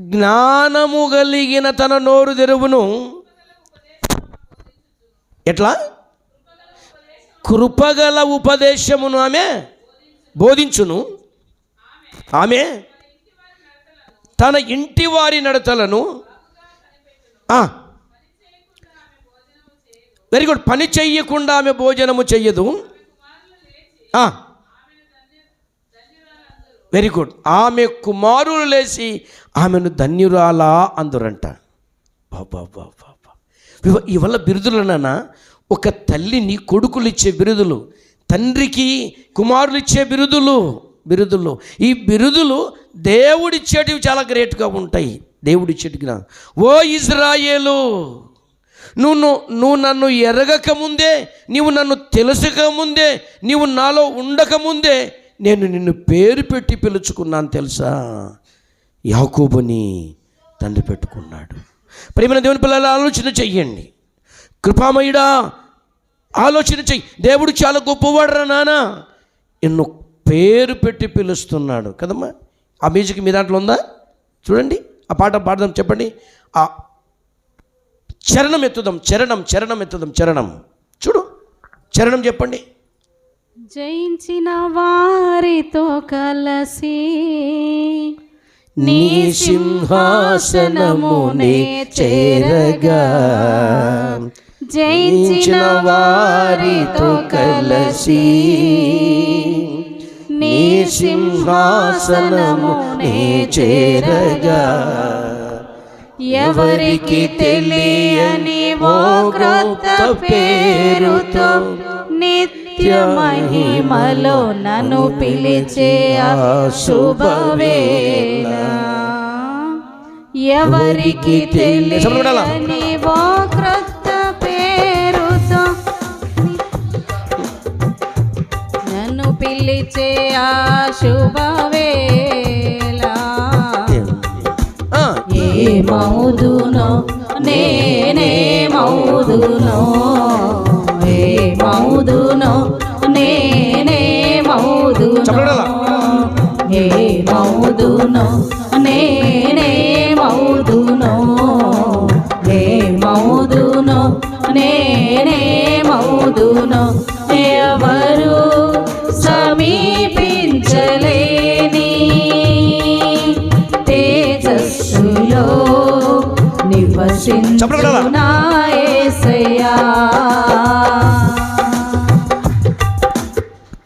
జ్ఞానము కలిగిన తన నోరు తెరువును ఎట్లా? కృపగల ఉపదేశమును ఆమె బోధించును. ఆమె తన ఇంటి వారి నడతలను వెరీ గుడ్ పని చెయ్యకుండా ఆమె భోజనము చెయ్యదు. వెరీ గుడ్ ఆమె కుమారులు లేచి ఆమెను ధన్యురాలా అందురంట. బాబా బాబా ఇవల్ల బిరుదులనన్నా ఒక తల్లిని కొడుకులు ఇచ్చే బిరుదులు తండ్రికి కుమారులు ఇచ్చే బిరుదులు బిరుదులు. ఈ బిరుదులు దేవుడిచ్చేటివి చాలా గ్రేట్గా ఉంటాయి. దేవుడిచ్చేటివి నా ఓ ఇజ్రాయేలు నువ్వు నువ్వు- నువ్వు నన్ను ఎరగక ముందే నీవు నన్ను తెలుసక ముందే నీవు నాలో ఉండక ముందే నేను నిన్ను పేరు పెట్టి పిలుచుకున్నాను తెలుసా? యాకూబుని తండ్రి పెట్టుకున్నాడు. ప్రేమైన దేవుని పిల్లల ఆలోచన చెయ్యండి. కృపామయుడా ఆలోచన చెయ్యి. దేవుడు చాలా గొప్పవాడురా నాన్న నిన్ను పేరు పెట్టి పిలుస్తున్నాడు. కదమ్మా? ఆ మ్యూజిక్ మీ దాంట్లో ఉందా? చూడండి. ఆ పాట పాడదాం చెప్పండి. ఆ చరణం ఎత్తుదాం చరణం చరణం ఎత్తుదాం చరణం. చూడు. చరణం చెప్పండి. జయించిన వారితో కలసి నీ సింహాసనమునే చేరగా. జయించిన వారితో కలసి నీ సింహాసనమునే చేరగా. ఎవరికి తెలియని ఓ క్రొత్త పేరుతో నిత్య మహిమలో నన్ను పిలిచే ఆ శుభవేళ. ఎవరికి తెలియని ఓ క్రొత్త పేరుతో నన్ను పిలిచే ఆ శుభవేళ. ఏ మౌదునో నేనే మౌదునో. మౌదునో నేనే మౌదునో. చెప్పగలరా? ఏ మౌదునో నేనే మౌదునో. ఏ మౌదునో నేనే మౌదునో. ఎవరు సమీపించలేని తేజస్సులో నివసించు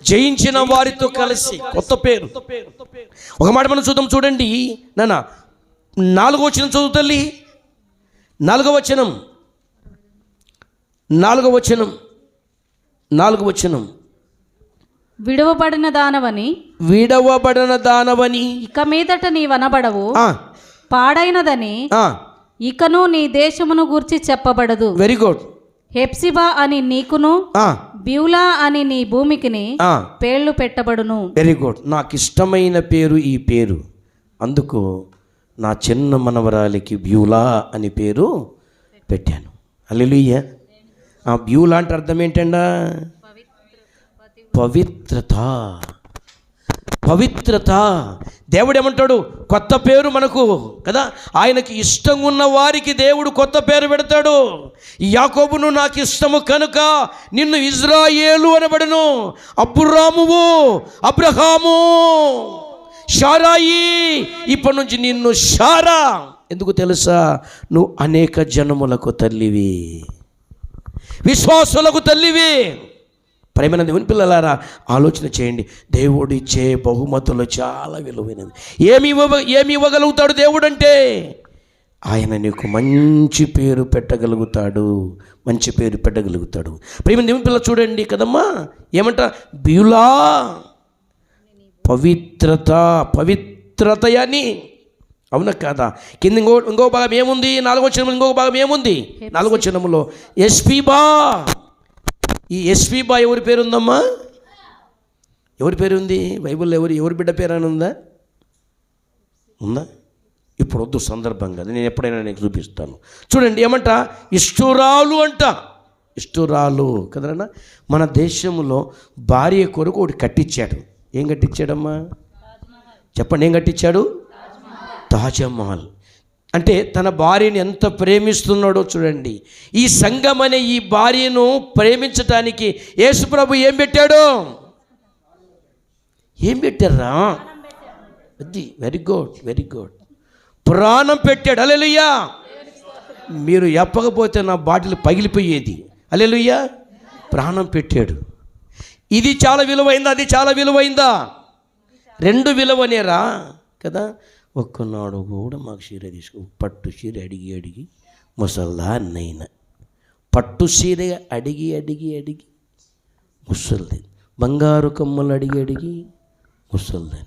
జయించిన వారితో కలిసి. కొత్త పేరు. ఒక మాట మనం చూద్దాం చూడండి. నాన్న నాలుగో వచనం చదువు తల్లి. నాలుగో వచనం. నాలుగో వచనం. నాలుగో వచనం. విడువబడిన దానవని విడవబడిన దానవని. ఇక మీదట నీ వనబడవు. పాడైనదని ఇకను నీ దేశమును గూర్చి చెప్పబడదు. వెరీ గుడ్ హెప్సిబా అని నీకును బ్యూలా అని నీ భూమికిని పేర్లు పెట్టబడును. వెరీ గుడ్ నాకు ఇష్టమైన పేరు ఈ పేరు. అందుకు నా చిన్న మనవరాలికి బ్యూలా అని పేరు పెట్టాను. అల్లెలుయ్య ఆ బ్యూలా అంటే అర్థం ఏంటండా? పవిత్రత. పవిత్రత. దేవుడు ఏమంటాడు కొత్త పేరు మనకు కదా? ఆయనకి ఇష్టం ఉన్న వారికి దేవుడు కొత్త పేరు పెడతాడు. యాకోబును నాకు ఇష్టము కనుక నిన్ను ఇజ్రాయేలు అనబడను. అబ్బురామువు అబ్రహాము షారాయి ఇప్పటి నుంచి నిన్ను షారా. ఎందుకు తెలుసా? నువ్వు అనేక జనములకు తల్లివి. విశ్వాసులకు తల్లివి. ప్రేమైన దేవుని పిల్లలారా ఆలోచన చేయండి. దేవుడు ఇచ్చే బహుమతులు చాలా విలువైనది ఏమి ఇవ్వ ఏమి ఇవ్వగలుగుతాడు దేవుడు అంటే ఆయన నీకు మంచి పేరు పెట్టగలుగుతాడు. మంచి పేరు పెట్టగలుగుతాడు. ప్రేమ దేవుని పిల్ల చూడండి కదమ్మా. ఏమంట? బ్యూలా పవిత్రత పవిత్రతయని. అవునా కాదా? కింద ఇంకో ఇంకో భాగం ఏముంది? నాలుగో చిన్నము ఇంకొక భాగం ఏముంది? నాలుగో చిన్నములో ఎస్పీ బా. ఈ ఎస్వి బా ఎవరి పేరు ఉందమ్మా ఎవరి పేరు ఉంది బైబిల్లో ఎవరు ఎవరి బిడ్డ పేరు అని ఉందా? ఉందా? ఇప్పుడు వద్దు సందర్భం కాదు. నేను ఎప్పుడైనా నీకు చూపిస్తాను. చూడండి ఏమంట? ఇష్టురాలు అంట. ఇష్టురాలు. కదరన్నా మన దేశంలో భార్య కొరకు ఒకటి కట్టించాడు. ఏం కట్టించాడమ్మా? చెప్పండి ఏం కట్టించాడు? తాజ్మహల్. అంటే తన భార్యను ఎంత ప్రేమిస్తున్నాడో చూడండి. ఈ సంఘం అనే ఈ భార్యను ప్రేమించటానికి యేసుప్రభు ఏం పెట్టాడు? ఏం పెట్టారా? అది వెరీ గుడ్ వెరీ గుడ్. ప్రాణం పెట్టాడు. అలెలుయ్యా మీరు ఎప్పకపోతే నా బాటిల్ పగిలిపోయేది. అలెలుయ్యా ప్రాణం పెట్టాడు. ఇది చాలా విలువైందా? అది చాలా విలువైందా? రెండు విలువనేరా కదా? ఒక్కనాడు కూడా మాకు చీర తీసుకో పట్టు చీర అడిగి అడిగి ముసల్దా అన్నైనా పట్టు చీర అడిగి అడిగి అడిగి ముసల్ది. బంగారు కమ్మలు అడిగి అడిగి ముసల్దాన్ని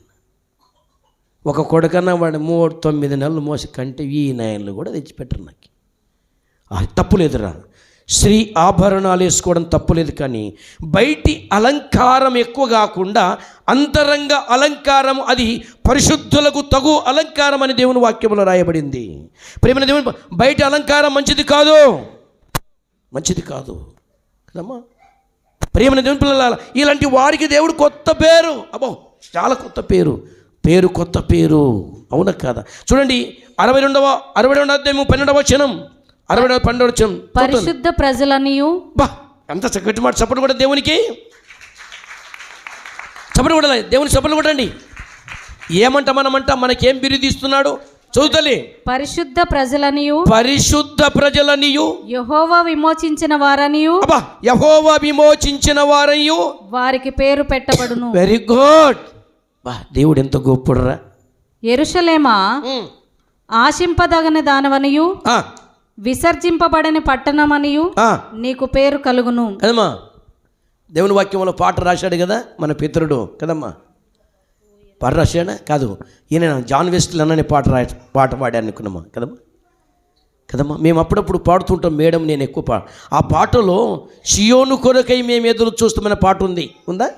ఒక కొడుకన్నా వాడు మూడు తొమ్మిది నెలలు మోసి కంటే ఈ నాయనలు కూడా తెచ్చిపెట్టరు నాకు. ఆ తప్పులేదురా స్త్రీ ఆభరణాలు వేసుకోవడం తప్పులేదు కానీ బయటి అలంకారం ఎక్కువ కాకుండా అంతరంగ అలంకారం అది పరిశుద్ధులకు తగు అలంకారం అని దేవుని వాక్యంలో రాయబడింది. ప్రేమ దేవుని బయట అలంకారం మంచిది కాదు. మంచిది కాదు. కదమ్మా? ప్రేమని దేవుని పిల్లల ఇలాంటి వారికి దేవుడు కొత్త పేరు. అబ్బో చాలా కొత్త పేరు. పేరు కొత్త పేరు. అవునా కాదా? చూడండి అరవై రెండవ అరవై రెండవ అధ్యాయము పన్నెండవ క్షణం అరవై వచనం పరిశుద్ధ ప్రజలనియు. బా ఎంత చక్కటి మాట చప్పట్లు కూడా దేవునికి? చప్పట్లు కూడా దేవుని చప్పట్లు కొట్టండి ఏమంట మనమంట మనకేం బిరుదిస్తున్నాడు చదువుతలే పరిశుద్ధ ప్రజలనియు. పరిశుద్ధ ప్రజలనియు. యహోవా విమోచించిన వారనియు. అబ్బా యహోవా విమోచించిన వారయ్యు వారికి పేరు పెట్టబడును. వెరీ గుడ్ బా దేవుడు ఎంత గొప్పడురా ఎరుషలేమా? ఆశింపదగని దానవనియు. ఆ, విసర్జింపబడని పట్టణమనియు నీకు పేరు కలుగును. కదమ్మా. దేవుని వాక్యంలో పాట రాశాడు కదా మన పితరుడు. కదమ్మా. పాట రాశాడా? కాదు. ఈయన జాన్ వెస్ట్లు అనే పాట రా పాట పాడాను అనుకున్నామా? కదమ్మా. కదమ్మా. మేము అప్పుడప్పుడు పాడుతుంటాం మేడం నేను ఎక్కువ పా. ఆ పాటలో షియోను కొరకై మేము ఎదురు చూస్తామనే పాట ఉంది. ఉందా?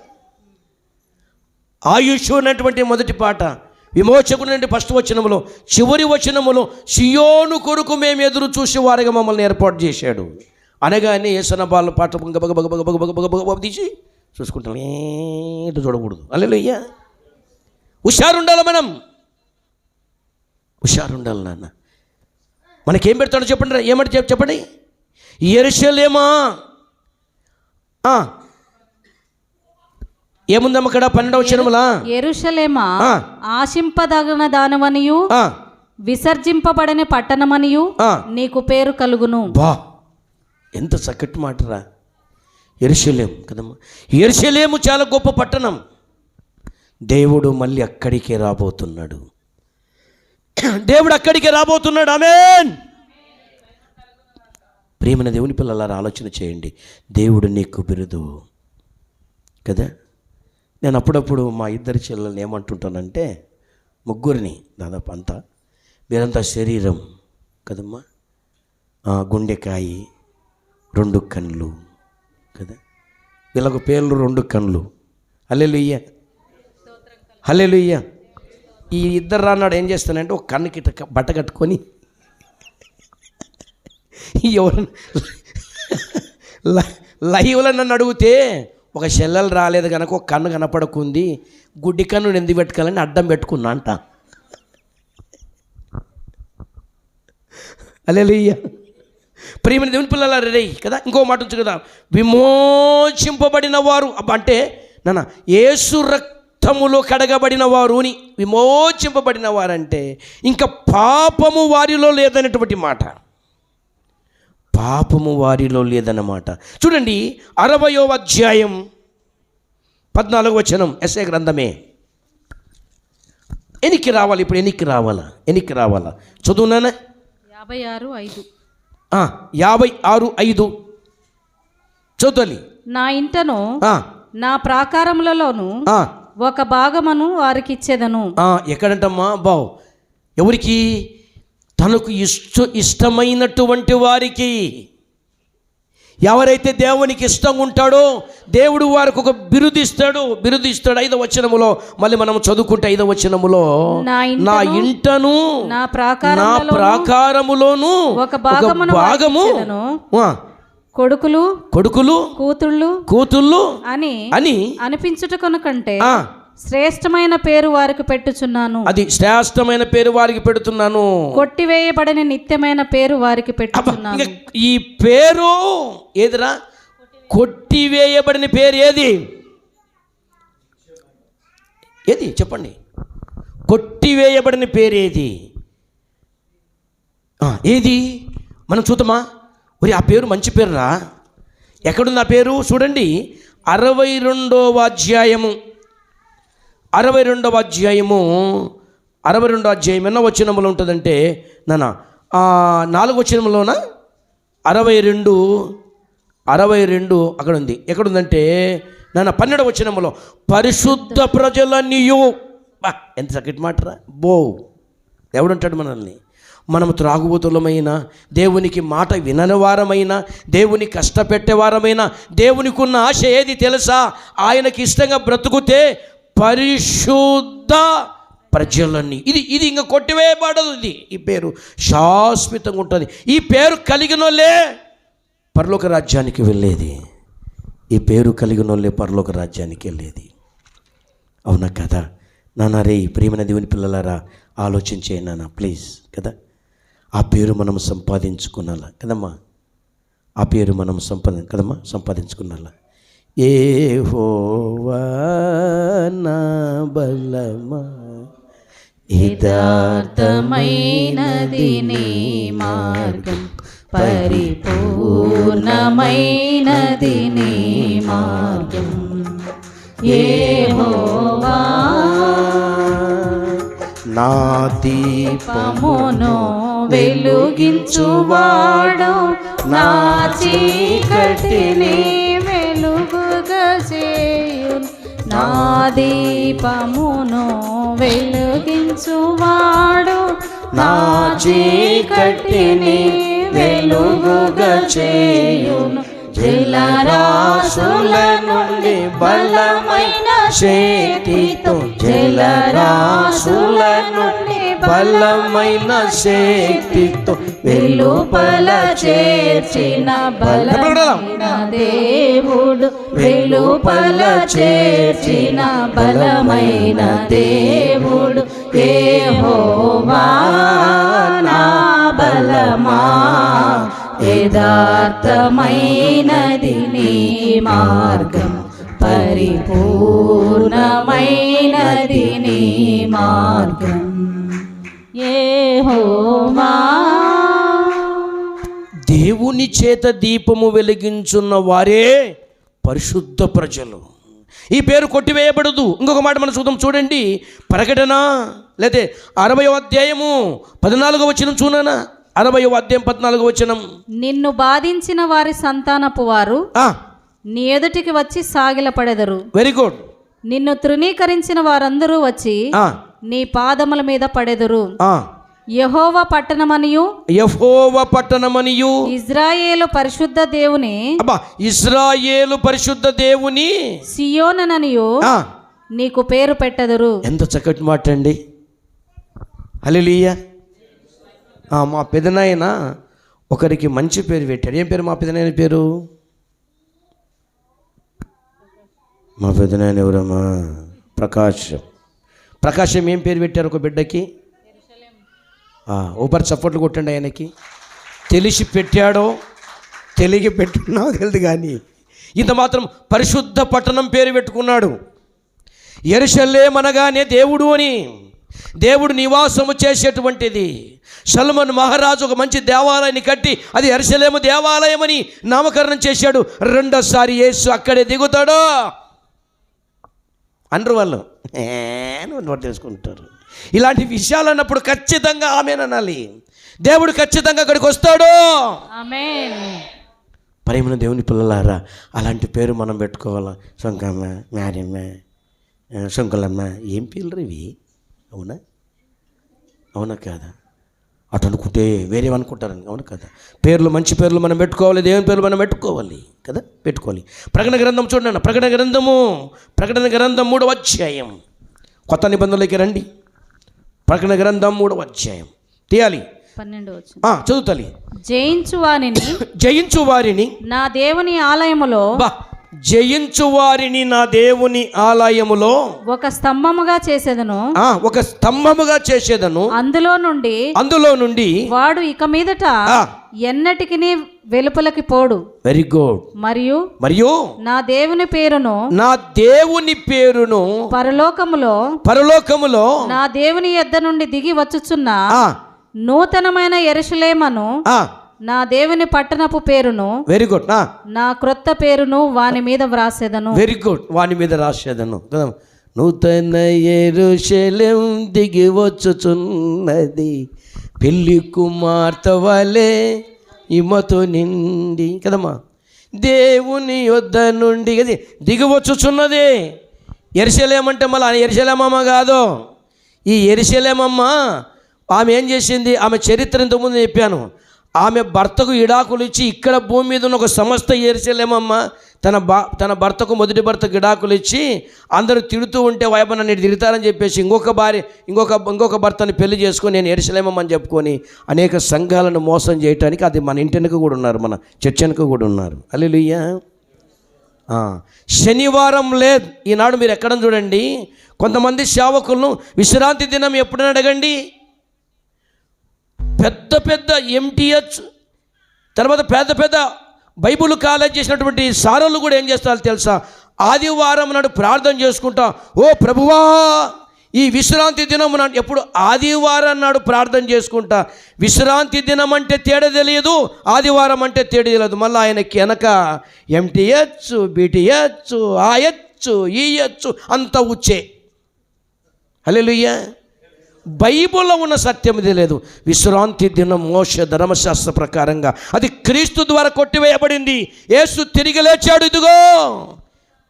ఆయుష్ అన్నటువంటి మొదటి పాట. విమోచకుడు నుండి ఫస్ట్ వచనములో చివరి వచనములో సియోను కొరకు మేము ఎదురు చూసి వారిగా మమ్మల్ని ఏర్పాటు చేశాడు. అనగానే ఏసన బాల పాట బగ బగ బగ బగ బగ బగ తీసి చూసుకుంటాం. ఏంటో చూడకూడదు. అల్లెలయ్యా. హుషారుండాలి మనం? హుషారుండాలి నాన్న. మనకేం పెడతాడో చెప్పండి రా ఏమంటే చెప్పండి. ఎరుసలేమా ఏముందమ్మ ఇక్కడ పన్నెండవ వచనములా ఎరుషలేమా. ఆశింపదగిన దానవనియు ఆ, విసర్జింపబడని పట్టణమనియు. నీకు పేరు కలుగును. బా. ఎంత చక్కటి మాటరా. ఎరుషలేం కదమ్మా. ఎరుషలేము చాలా గొప్ప పట్టణం. దేవుడు మళ్ళీ అక్కడికే రాబోతున్నాడు. దేవుడు అక్కడికే రాబోతున్నాడు. ఆమేన్. ప్రేమన దేవుని పిల్లలారా ఆలోచన చేయండి. దేవుడు నీకు బిరుదు. కదా? నేను అప్పుడప్పుడు మా ఇద్దరి చెల్లెల్ని ఏమంటుంటానంటే ముగ్గురిని దాదాపు అంతా. మీరంతా శరీరం కదమ్మా? గుండెకాయి రెండు కళ్ళు కదా? వీళ్ళకు పేర్లు రెండు కళ్ళు. హల్లెలూయ్య హల్లెలూయ్య ఈ ఇద్దరు రాన్నాడు ఏం చేస్తానంటే ఒక కన్నుకి బట్ట కట్టుకొని ఎవరు లైవ్లో నన్ను అడిగితే ఒక చెల్లెలు రాలేదు కనుక ఒక కన్ను కనపడకుంది గుడ్డి కన్ను ఎందుకు పెట్టుకోవాలని అడ్డం పెట్టుకున్నా అంట. అలెలుయ్య ప్రియమైన దేవుని పిల్లల రే కదా ఇంకో మాట ఉంది కదా. విమోచింపబడిన వారు అంటే నాన్న ఏసు రక్తములో కడగబడిన వారుని విమోచింపబడిన వారంటే ఇంకా పాపము వారిలో లేదనేటువంటి మాట. పాపము వారిలో లేదన్నమాట. చూడండి అరవయో అధ్యాయం పద్నాలుగు వచనం ఎస్ఏ గ్రంథమే. ఎనికి రావాలి ఇప్పుడు ఎనికి రావాలా? ఎనికి రావాలా? చదువునానా యాభై ఆరు ఐదు. యాభై ఆరు ఐదు. చదువుతాలి నా ఇంటను నా ప్రాకారములలోను ఒక భాగమును వారికిచ్చేదను. ఆ, ఎక్కడంటమ్మా? బావు. ఎవరికి? తనకు ఇష్ట ఇష్టమైనటువంటి వారికి ఎవరైతే దేవునికి ఇష్టంగా ఉంటాడో దేవుడు వారికి ఒక బిరుదిస్తాడు బిరుదిస్తాడు. ఐదో వచనములో మళ్ళీ మనం చదువుకుంటే ఐదో వచనములో నా నా ఇంటను నా ప్రాకారములోను ఒక భాగమును భాగము కొడుకులు కొడుకులు కూతుళ్ళు కూతుళ్ళు అని అని అనిపించుట కొనకంటే శ్రేష్టమైన పేరు వారికి పెట్టుచున్నాను. అది శ్రేష్టమైన పేరు వారికి పెడుతున్నాను. కొట్టివేయబడని నిత్యమైన పేరు వారికి పెట్టుచున్నాను. ఈ పేరు ఏదిరా? కొట్టివేయబడిన పేరు ఏది? ఏది? చెప్పండి. కొట్టివేయబడిన పేరు ఏది? ఏది? మనం చూద్దామా? ఒరి ఆ పేరు మంచి పేరురా. ఎక్కడుంది ఆ పేరు? చూడండి. అరవై రెండవ అధ్యాయము. అరవై రెండవ అధ్యాయము అరవై రెండవ అధ్యాయం ఎన్నో వచనంలో ఉంటుందంటే నాన్న నాలుగు వచనంలోన అరవై రెండు అరవై రెండు అక్కడ ఉంది. ఎక్కడుందంటే నాన్న పన్నెండు వచనంలో పరిశుద్ధ ప్రజలనియు. బా ఎంత చక్కటి మాటరా? బో ఎవడుంటాడు మనల్ని. మనము త్రాగుబోతులమైన దేవునికి మాట వినని వారమైన దేవుని కష్టపెట్టేవారమైన దేవునికి ఉన్న ఆశ ఏది తెలుసా? ఆయనకి ఇష్టంగా బ్రతుకుతే పరిశుద్ధ ప్రజలని. ఇది ఇది ఇంకా కొట్టివేయబడదు ఇది. ఈ పేరు శాశ్వతంగా ఉంటుంది. ఈ పేరు కలిగిన వాళ్ళే పరలోక రాజ్యానికి వెళ్ళేది. ఈ పేరు కలిగిన వాళ్ళే పరలోక రాజ్యానికి వెళ్ళేది. అవునా కదా? నానా రే ప్రేమైన దేవుని పిల్లలారా ఆలోచించే నాన్న ప్లీజ్ కదా? ఆ పేరు మనం సంపాదించుకున్నాలా? కదమ్మా? ఆ పేరు మనం సంపాది కదమ్మా? సంపాదించుకున్నాలా? ఏ హోవా నా బలమా? యథార్థమైనది నీ మార్గం పరిపూర్ణమైనది నీ మార్గం. యెహోవా నా దీపమును వెలుగించువాడు నా చీకటిని చేయును. నా దీపమును వెలుగించువాడు. నా చీకటిని వెలుగుగా చేయును జలరాశుల నుండి బలమైన శక్తితో జలరాశుల నుండి బలమైన శక్తితో వెలుపల చేర్చిన బలమైన దేవుడు. వెలుపల చేర్చిన బలమైన దేవుడు. యెహోవా నా బలమా? యథార్థమైనది నీ మార్గం. పరిపూర్ణమైనది నీ మార్గం. యెహోవా దేవుని చేత దీపము వెలిగించున్న వారే పరిశుద్ధ ప్రజలు. ఈ పేరు కొట్టివేయబడదు. ఇంకొక మాట మనం చూద్దాం. చూడండి. ప్రకటన లేతే అరవయో అధ్యాయము పద్నాలుగో వచనం చూడనా? అరవయో అధ్యాయం పద్నాలుగో వచనం. నిన్ను బాధించిన వారి సంతానపు వారు నీ ఎదుటికి వచ్చి సాగిలపడెదరు. వెరీ గుడ్ నిన్ను తృణీకరించిన వారందరూ వచ్చి నీ పాదముల మీద పడెదరు. యహోవ పట్టణమనియు. యహోవ పట్టణమనియు. ఇజ్రాయేలు పరిశుద్ధ దేవుని. అబ్బా ఇస్రాయేలు పరిశుద్ధ దేవుని. సియోనననియు. నీకు పేరు పెట్టెదరు. ఎంత చక్కటి మాట అండి హలిలీయ మా పెదనాయన ఒకరికి మంచి పేరు పెట్టాడు. ఏం పేరు మా పెదనాయన పేరు? మా పెదనాయన ఎవరమ్మా? ప్రకాశం. ప్రకాశం ఏం పేరు పెట్టారు ఒక బిడ్డకి? ఊపర్ చప్పట్లు కొట్టండి ఆయనకి. తెలిసి పెట్టాడో తెలిగి పెట్టుకున్నావు తెలియదు కానీ ఇంత మాత్రం పరిశుద్ధ పట్టణం పేరు పెట్టుకున్నాడు. ఎరుషల్లేమనగానే దేవుడు అని దేవుడు నివాసము చేసేటువంటిది. సల్మన్ మహారాజు ఒక మంచి దేవాలయాన్ని కట్టి అది ఎరుసలేము దేవాలయం అని నామకరణం చేశాడు. రెండోసారి యేసు అక్కడే దిగుతాడో. అనరు వాళ్ళు. నోట్ చేసుకుంటారు ఇలాంటి విషయాలు అన్నప్పుడు ఖచ్చితంగా ఆమెననాలి దేవుడు ఖచ్చితంగా అక్కడికి వస్తాడు. ప్రేమను దేవుని పిల్లలారా అలాంటి పేరు మనం పెట్టుకోవాలా? సొంకమ్మ మ్యారమ్మ ఆ, సొంకలమ్మ ఏం పేర్లు ఇవి? అవునా? అవునా కాదా? అటు అనుకుంటే వేరే అనుకుంటారని అవును కదా? పేర్లు మంచి పేర్లు మనం పెట్టుకోవాలి దేవుని పేర్లు మనం పెట్టుకోవాలి కదా? పెట్టుకోవాలి. ప్రకటన గ్రంథం చూడండి ప్రకటన గ్రంథము ప్రకటన గ్రంథం మూడవ అధ్యాయం. కొత్త నిబంధనలోకి రండి. ప్రకటన గ్రంథం మూడవ అధ్యాయం. తీయాలి. ఆ, చదువుతాలి జయించు వానిని జయించు వారిని. నా దేవుని ఆలయములో జయించు వారిని నా దేవుని ఆలయములో ఒక స్తంభముగా చేసేదను. ఒక స్తంభముగా చేసేదను. అందులో నుండి అందులో నుండి వాడు ఇక మీదట ఎన్నటికి వెలుపలకి పోడు. వెరీ గుడ్ మరియు మరియు నా దేవుని పేరును నా దేవుని పేరును పరలోకములో పరలోకములో నా దేవుని యొద్ద నుండి దిగి వచ్చుచున్న నూతనమైన ఎరుషలేమను ఆ, నా దేవుని పట్టణపు పేరును వెరీ గుడ్ నా క్రొత్త పేరును వాని మీద వ్రాసేదను. వెరీ గుడ్ వాని మీద రాసేదను. నూతన ఎరుశలేం దిగి వచ్చుచున్నది. పెళ్ళి కుమార్తె వలె ఇమ్మతో నిండి కదమ్మా? దేవుని యొద్ద నుండి అది దిగువచ్చుచున్నది. ఎరిశలేమంటే మళ్ళీ ఎరిశలేమమ్మ కాదు. ఈ ఎరిశలేమమ్మ ఆమె ఏం చేసింది? ఆమె చరిత్ర ఇంతకుముందు చెప్పాను. ఆమె భర్తకు ఇడాకులు ఇచ్చి ఇక్కడ భూమి మీద ఉన్న ఒక సంస్థ ఎరిశలేమమ్మ తన బా తన భర్తకు మొదటి భర్త గిడాకులు ఇచ్చి అందరూ తిడుతూ ఉంటే వైభవన్ నన్ను ఇటు తిడతారని చెప్పేసి ఇంకొక భార్య ఇంకొక ఇంకొక భర్తని పెళ్ళి చేసుకొని నేను ఎరిసలేమని చెప్పుకొని అనేక సంఘాలను మోసం చేయటానికి అది మన ఇంటికి కూడా ఉన్నారు మన చర్చ కూడా ఉన్నారు. అల్లెలుయ్యా శనివారం లేదు. ఈనాడు మీరు ఎక్కడ చూడండి? కొంతమంది సేవకులను విశ్రాంతి దినం ఎప్పుడైనా అడగండి? పెద్ద పెద్ద ఎంటీహెచ్ తర్వాత పెద్ద పెద్ద బైబుల్ కాలేజ్ చేసినటువంటి సారలు కూడా ఏం చేస్తారు తెలుసా? ఆదివారం నాడు ప్రార్థన చేసుకుంటా ఓ ప్రభువా ఈ విశ్రాంతి దినం నాడు ఎప్పుడు? ఆదివారం నాడు ప్రార్థన చేసుకుంటా విశ్రాంతి దినం అంటే తేడా తెలియదు ఆదివారం అంటే తేడా తెలియదు. మళ్ళీ ఆయనకి వెనక ఎంటీహెచ్ బీటీహెచ్ ఆయచ్చు ఈయచ్చు అంత ఉచ్చే. హలో బైబిల్లో ఉన్న సత్యం ఇది లేదు. విశ్రాంతి దినం మోస ధర్మశాస్త్ర ప్రకారంగా. అది క్రీస్తు ద్వారా కొట్టివేయబడింది. యేసు తిరిగి లేచాడు ఇదిగో!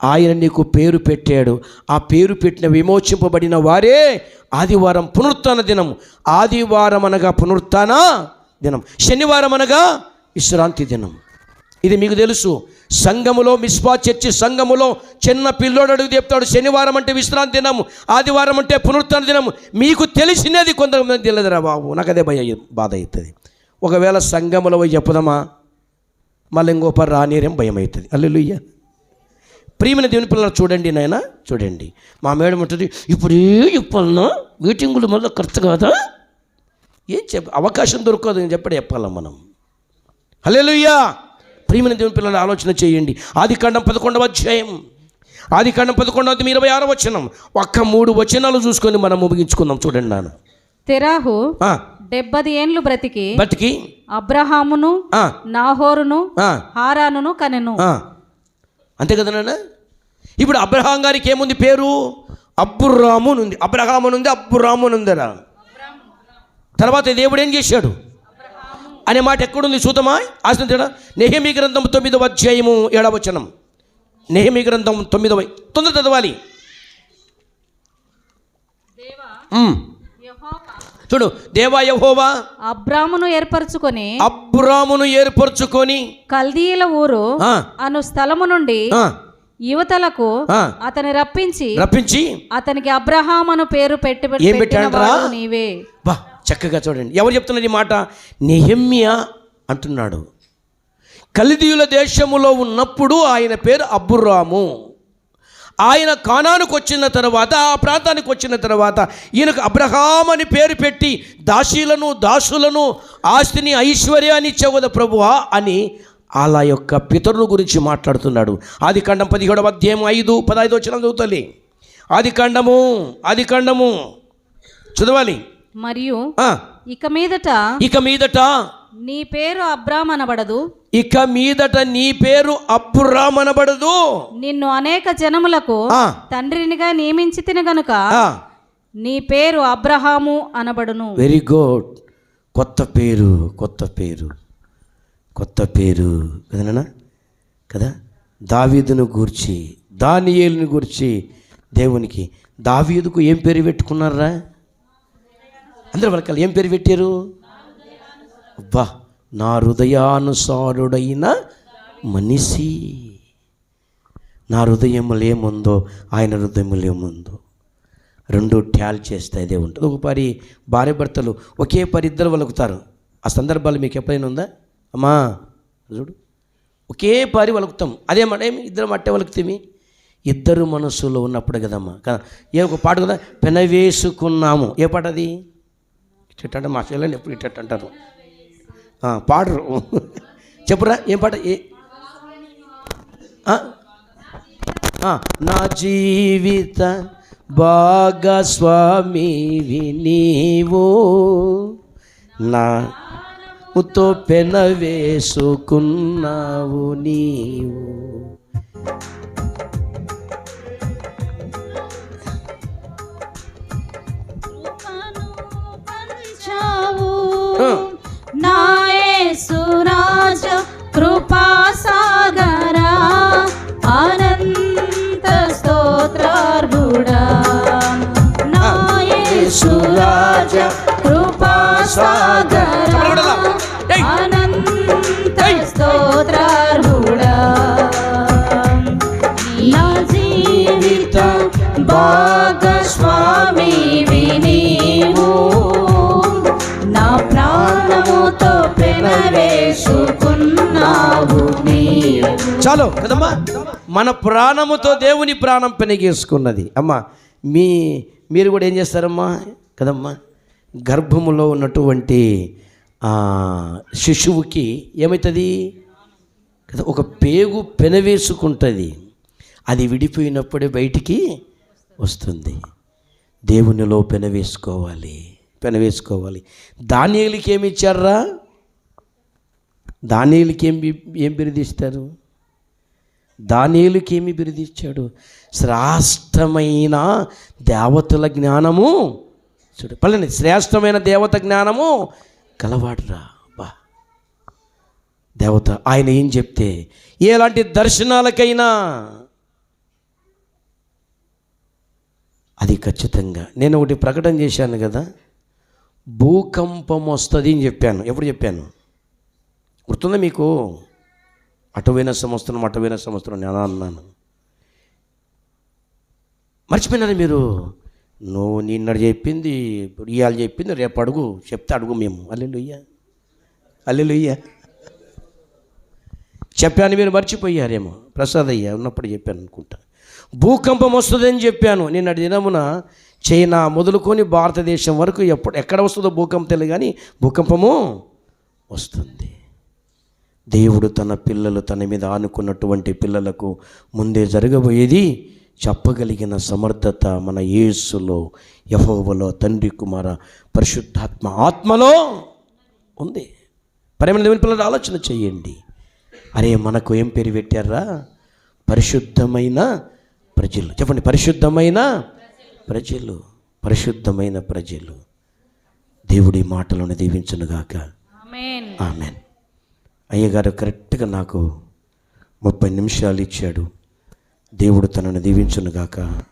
ఆయన నీకు పేరు పెట్టాడు. ఆ పేరు పెట్టిన విమోచింపబడిన వారే ఆదివారం పునరుత్న దినం ఆదివారం అనగా పునరుత్న దినం. శనివారం అనగా విశ్రాంతి దినం. ఇది మీకు తెలుసు. సంఘములో మిస్పా చర్చి సంఘములో చిన్న పిల్లోడు అడుగు చెప్తాడు శనివారం అంటే విశ్రాంతి దినము ఆదివారం అంటే పునరుత్న దినము. మీకు తెలిసినది కొంతమంది తెలియదురా బాబు. నాకు అదే భయ బాధ అవుతుంది. ఒకవేళ సంఘములో పోయి చెప్పుదామా? మళ్ళీ ఇంకో పని భయం అవుతుంది. అల్లుయ్య ప్రియమైన దేవుని పిల్లలు చూడండి నాయన చూడండి. మా మేడం ఉంటుంది ఇప్పుడే చెప్పాలన్నా? మీటింగులు మళ్ళీ ఖర్చు కాదా? ఏం చెప్ప అవకాశం దొరకదు అని చెప్పడం చెప్పాలా మనం. హల్లెలూయా ప్రియమైన దేవుని పిల్లలు ఆలోచన చేయండి. ఆది కాండం పదకొండవ అధ్యాయం. ఆది కాండం పదకొండవ ఇరవై ఆరో వచనం. ఒక్క మూడు వచనాలు చూసుకొని మనం ముగించుకుందాం చూడండి నాన్న. తెరాహు డెబ్బది ఏండ్లు బ్రతికి బతికి అబ్రహామును నాహోరును ఆ, హారానును కనెను. అంతే కదా నాన్న? ఇప్పుడు అబ్రహాం గారికి ఏముంది పేరు? అబ్బురాము అని ఉంది అబ్రహాము అని ఉంది అబ్బురాము అని ఉందరా తర్వాత దేవుడు ఏం చేశాడు? అనే మాట ఎక్కడుంది చూద్దామా ఆశించడా నెహమి గ్రంథం తొమ్మిదవ అధ్యాయము ఏడవచనం నెహమి గ్రంథం తొమ్మిదవ తొందర చదవాలి. చూడు దేవా యహోవా అబ్రామును ఏర్పరచుకొని అబ్రామును ఏర్పరచుకొని కల్దీల ఊరు అను స్థలము నుండి యువతలకు అతని రప్పించి రప్పించి అతనికి అబ్రహాం అను పేరు పెట్టి నీవే. చక్కగా చూడండి. ఎవరు చెప్తున్నారు ఈ మాట? నెహమ్యా అంటున్నాడు. కలిదీయుల దేశములో ఉన్నప్పుడు ఆయన పేరు అబ్బుర్రాము. ఆయన కానానికి వచ్చిన తర్వాత ఆ ప్రాంతానికి వచ్చిన తర్వాత ఈయనకు అబ్రహాం అని పేరు పెట్టి దాసీలను దాసులను ఆస్తిని ఐశ్వర్యాన్ని ఇచ్చేవద ప్రభువా అని అలా యొక్క పితరుల గురించి మాట్లాడుతున్నాడు. ఆది కాండం పదిహేడవ అధ్యాయం ఐదు పదహైదు వచ్చిన చదువుతలే. ఆది కాండము ఆది కాండము. చదవాలి. మరియు ఇక మీదట ఇక మీదట నీ పేరు అబ్రామ్ అనబడదు. ఇక మీదట నీ పేరు అబ్బురామ్ అనబడదు. నిన్ను అనేక జనములకు తండ్రినిగా నియమించి తిన గనుక నీ పేరు అబ్రహాము అనబడును. వెరీ గుడ్ కొత్త పేరు కొత్త పేరు కొత్త పేరు. కదనా కదా? దావీదును గూర్చి దానియేలుని గూర్చి దేవునికి. దావీదుకు ఏం పేరు పెట్టుకున్నారా? అందరూ వాళ్ళకి ఏం పేరు పెట్టారు? అబ్బా నా హృదయానుసారుడైన మనిషి. నా హృదయములు ఏముందో ఆయన హృదయములు ఏముందో రెండు ట్యాల్ చేస్తే అదే ఉంటుంది. ఒక పరి భార్య భర్తలు ఒకే పరి ఇద్దరు వలుకుతారు. ఆ సందర్భాలు మీకు ఎప్పుడైనా ఉందా? అమ్మా చూడు. ఒకే పారి వలుకుతాం. అదే మాట ఏమి? ఇద్దరు అట్టే వలుకుతామి? ఇద్దరు మనసులో ఉన్నప్పుడు కదమ్మా. కదా ఏ ఒక పాట కదా? పెనవేసుకున్నాము ఏ పాట అది? ఇట్టంటే మా చెల్లెని ఎప్పుడు ఇట్టట్టు అంటారు. పాడరు. చెప్పురా ఏం పాట? ఏ? నా జీవిత భాగస్వామివి నీవు నా ఉతో పెన వేసుకున్నావు నీవు. నాయసురాజ కృపా సాగరా. అనంత. స్తోత్రార్హుడా. నా జీవిత భాగస్వామి నీవు నా ప్రాణముతో పెనవేసుకున్నావు నీవు. చాలు కదమ్మా. మన ప్రాణముతో దేవుని ప్రాణం పెనగేసుకున్నది. అమ్మా మీ మీరు కూడా ఏం చేస్తారమ్మా? కదమ్మా గర్భములో ఉన్నటువంటి శిశువుకి ఏమవుతుంది కదా ఒక పేగు పెనవేసుకుంటుంది అది విడిపోయినప్పుడే బయటికి వస్తుంది. దేవునిలో పెనవేసుకోవాలి పెనవేసుకోవాలి దానియలకి ఏమి ఇచ్చారా దానియలకి ఏం ఏం బిరుదిస్తారు? దానియలకి ఏమి బిరుదిచ్చాడు? శ్రేష్టమైన దేవతల జ్ఞానము. చూడు పల్లెని శ్రేష్టమైన దేవత జ్ఞానము కలవాడురా బా. దేవత ఆయన ఏం చెప్తే ఎలాంటి దర్శనాలకైనా అది ఖచ్చితంగా. నేను ఒకటి ప్రకటన చేశాను కదా భూకంపం వస్తుంది అని చెప్పాను. ఎప్పుడు చెప్పాను? గుర్తుందా మీకు? అటువైన సంవత్సరం అటువైన సంవత్సరం నేను అన్నాను. మర్చిపోయినారు మీరు? నువ్వు నిన్న చెప్పింది ఇప్పుడు ఇవాళ చెప్పింది రేపు అడుగు చెప్తే అడుగు మేము. అల్లెలుయ్య. అల్లెలుయ్య. చెప్పాను మీరు మర్చిపోయారేమో. ప్రసాద్ అయ్యా ఉన్నప్పుడు చెప్పాను అనుకుంటా. భూకంపం వస్తుందని చెప్పాను. నిన్న దినమున చైనా మొదలుకొని భారతదేశం వరకు ఎప్పుడు ఎక్కడ వస్తుందో భూకంపం తెలియదు కానీ భూకంపము వస్తుంది. దేవుడు తన పిల్లలు తన మీద ఆనుకున్నటువంటి పిల్లలకు ముందే జరగబోయేది చెప్పగలిగిన సమర్థత మన యేసులో యహోవలో తండ్రి కుమార పరిశుద్ధాత్మ ఆత్మలో ఉంది. దేవుని పిల్లలు ఆలోచన చేయండి. అరే మనకు ఏం పేరు పెట్టారా? పరిశుద్ధమైన ప్రజలు. చెప్పండి పరిశుద్ధమైన ప్రజలు. పరిశుద్ధమైన ప్రజలు. దేవుడి మాటలను దీవించునుగాక ఆమెన్. అయ్యగారు కరెక్ట్గా నాకు ముప్పై నిమిషాలు ఇచ్చాడు. దేవుడు తనను దీవించునుగాక.